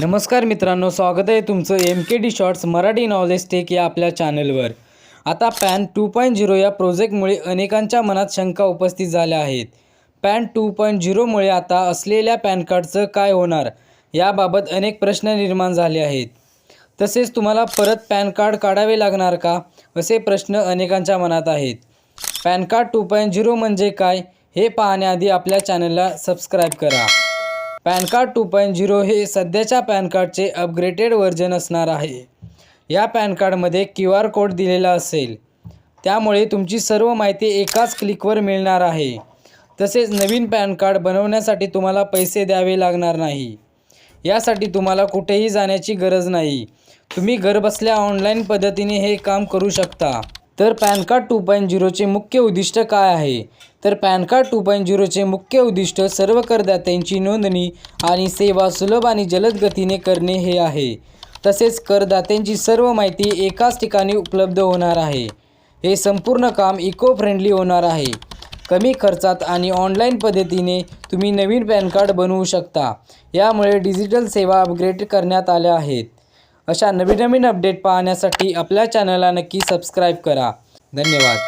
नमस्कार मित्रांनो स्वागत आहे तुमचं M K D shorts Marathi knowledge tech या आपल्या चॅनलवर आता पॅन टू पॉईंट झिरो या प्रोजेक्टमुळे अनेकांच्या मनात शंका उपस्थित झाल्या आहेत. पॅन टू पॉईंट झिरोमुळे आता असलेल्या पॅन कार्डचं काय होणार याबाबत अनेक प्रश्न निर्माण झाले आहेत. तसेच तुम्हाला परत पॅन कार्ड काढावे लागणार का असे प्रश्न अनेकांच्या मनात आहेत. PAN card two point zero म्हणजे काय हे पाहण्याआधी आपल्या चॅनलला सबस्क्राईब करा. PAN card two point zero हे सध्याच्या पॅन कार्डचे अपग्रेडेड व्हर्जन असणार आहे. या पॅन कार्डमध्ये क्यू आर कोड दिलेला असेल. त्यामुळे तुमची सर्व माहिती एकाच क्लिकवर मिळणार आहे. तसेच नवीन पॅन कार्ड बनवण्यासाठी तुम्हाला पैसे द्यावे लागणार नाही. यासाठी तुम्हाला कुठेही जाण्याची गरज नाही. तुम्ही घरबसल्या ऑनलाईन पद्धतीने हे काम करू शकता. तर पॅन कार्ड टू पॉईंट झिरोचे मुख्य उद्दिष्ट काय आहे? तर पॅन कार्ड टू पॉईंट झिरोचे मुख्य उद्दिष्ट सर्व करदात्यांची नोंदणी आणि सेवा सुलभ आणि जलद गतीने करणे हे आहे. तसेच करदात्यांची सर्व माहिती एकाच ठिकाणी उपलब्ध होणार आहे. हे संपूर्ण काम इको फ्रेंडली होणार आहे. कमी खर्चात आणि ऑनलाईन पद्धतीने तुम्ही नवीन पॅन कार्ड बनवू शकता. यामुळे डिजिटल सेवा अपग्रेड करण्यात आल्या आहेत. अशा नवीन नवीन अपडेट पाहण्यासाठी आपल्या चॅनलला नक्की सबस्क्राईब करा. धन्यवाद.